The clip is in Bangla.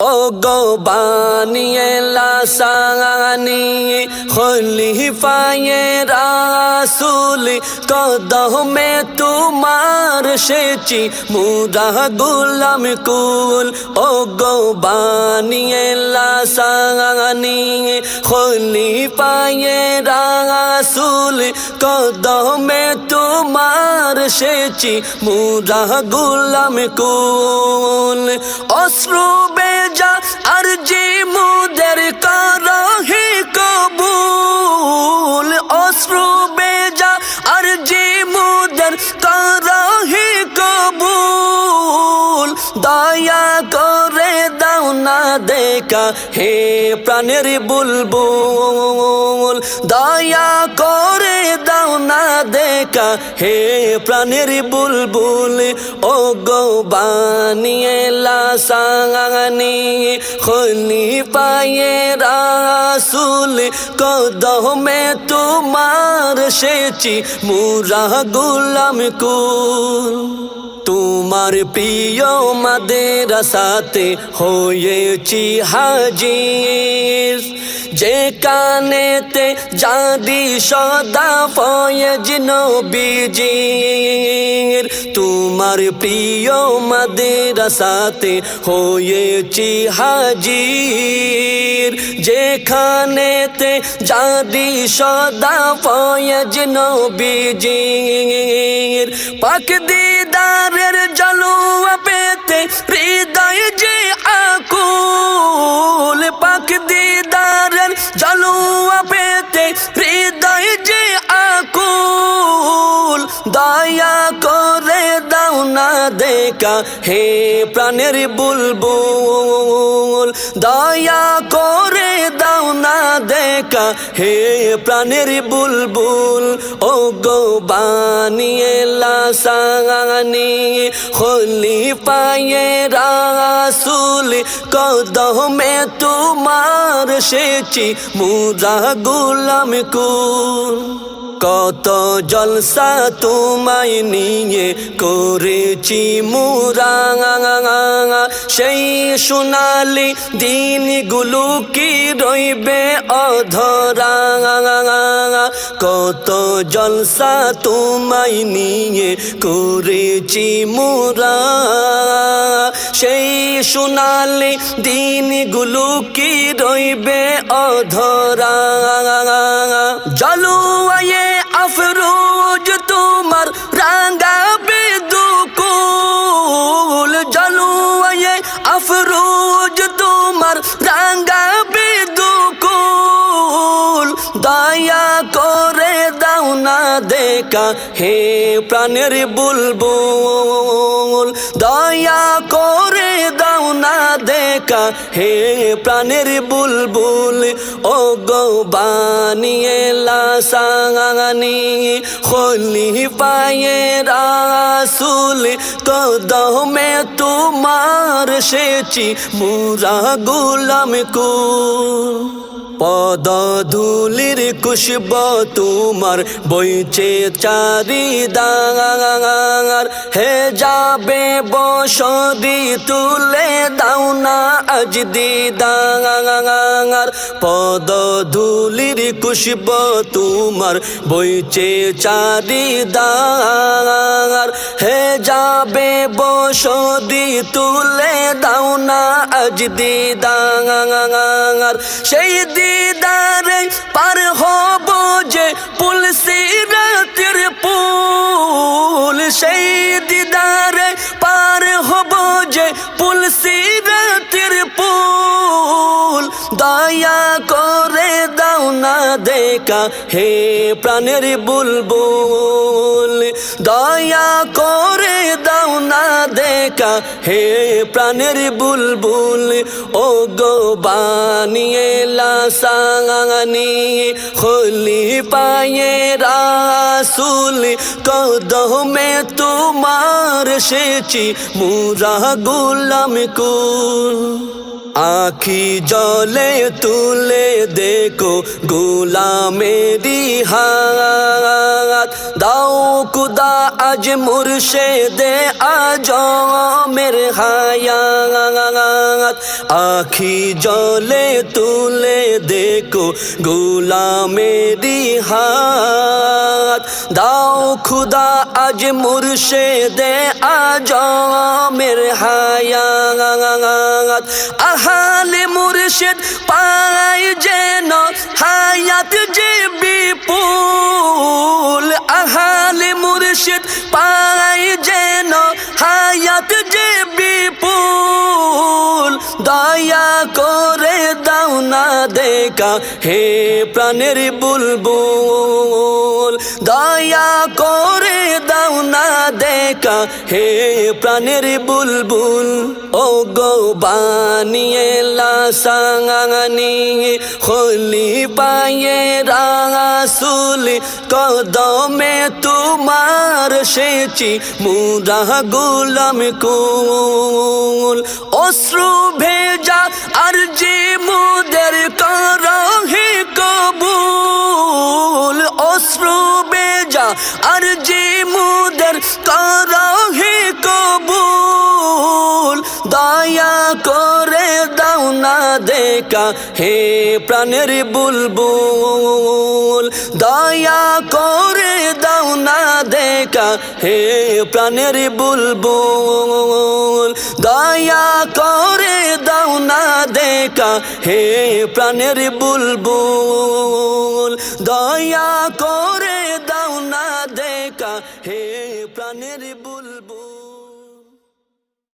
ও গো বানিয়ে লাসানি খলিফায়ে রাসুল, কদমে তোমার সেচি মুরা গুলাম কুল। ও গো বানিয়ে লাসানি খলিফায়ে রাসুল, কদমে তোমার সেচি মুরা গুলাম কুল। অশ্রু বেজা আর যে মোদের করহি কবুল। অশ্রু বেজা আর যে মোদের করহি কবুল। দয়া কর না দেখা হে প্রাণের বুলবুল, দয়া করে দাও না দেখা হে প্রাণের বুলবুল ও গো বানিয়ে লাসানি, খনি পায়ে রাসুল কদমে তোমার সেচি মুরা গুলাম কুল। তোমার প্রিয় সাথে হয়েছি হাজির। যে কানেতে জাদি সদা ফয়েজ নবীজির, তোমার প্রিয় মাদেরাসাতে হয়েছি হাজির। যেখানেতে জাদি সদা ফয়েজ নবীজির, পাক দিদারের জলুয়া পেতে হৃদয় যে আকুল দয়া করে দাও না দেখা হে প্রাণের বুলবুল। দয়া করে দাও না দেখা হে প্রাণের বুলবুল। ও গো বানিয়ে লাসানি খলি পায়ে রাসুল, কদমে তোমার সেচি মুরা গুলাম কুল। কত জলসা তোমায় নিয়ে করেছি মুরা সেই সোনালি দিনগুলো কি রইবে অধরা কত জলসা তোমায় নিয়ে করেছি মুরা। সেই সোনালি দিনগুলো কি রইবে অধরা জলুয়ে দেখা হে প্রাণের বুলবুল দয়া করে দাও না দেখা হে প্রাণের বুলবুল ও গো বানিয়ে খলি পায়ে রাসুল তো কদমে তোমার সেচি মুরা গুলাম কুল পদ ধুলির কুশব তোমার বইছে চারি দাঙার হে যাবে বসদি তুলে দাও না আজ পদ ধুলির কুশব তোমার বইছে চারি দাঙার হে যাবে বসদি তুলে দাও আজ দিদাঙার সেই দিদারে পার হব যে পুলসি রাতের পুল। সেই দিদারে পার হব যে পুলসি রাতের পুল। দয়া কর না দেখা হে প্রাণের বুলবুল, দয়া করে দাও না দেখা হে প্রাণের বুলবুল। ও গো বানিয়ে লাসানি খলি পায়ে রাসুল, কদমে তোমার সেচি মুরা গুলাম কুল। আখি জলে তুলে দেখো গোলামেরি হাত। দাও কুদা আজ মুর্শেদে আজ মের হায়াত। আখি জলে তুলে দেখো গোলামেরি হাত। দাও খুদা আজ মুর্শেদে আজ মের হায়াত, আহালে মুর্শেদ পাই যেন হায়াত যে বিপুল, আহালে মুর্শেদ পাই যেন হায়াত যে বিপুল। দয়া করে দাও না দেখা হে প্রাণের বুলবুল, দয়া করে না দেখা হে প্রাণের বুলবুল ও গো বানিয়ে লাসাঙানি হলি পায়ে রাসুল, কদমে তোমার সেচি, মুরা গুলাম কুল, অশ্রু ভেজা আর যে মুদের করহে কবুল। দেখা হে প্রাণের বুলবুল দয়া করে দাও না দেখা হে প্রাণের বুলবুল দয়া করে দাও না দেখা হে প্রাণের বুলবুল দয়া করে দাও না দেখা হে প্রাণের বুলবুল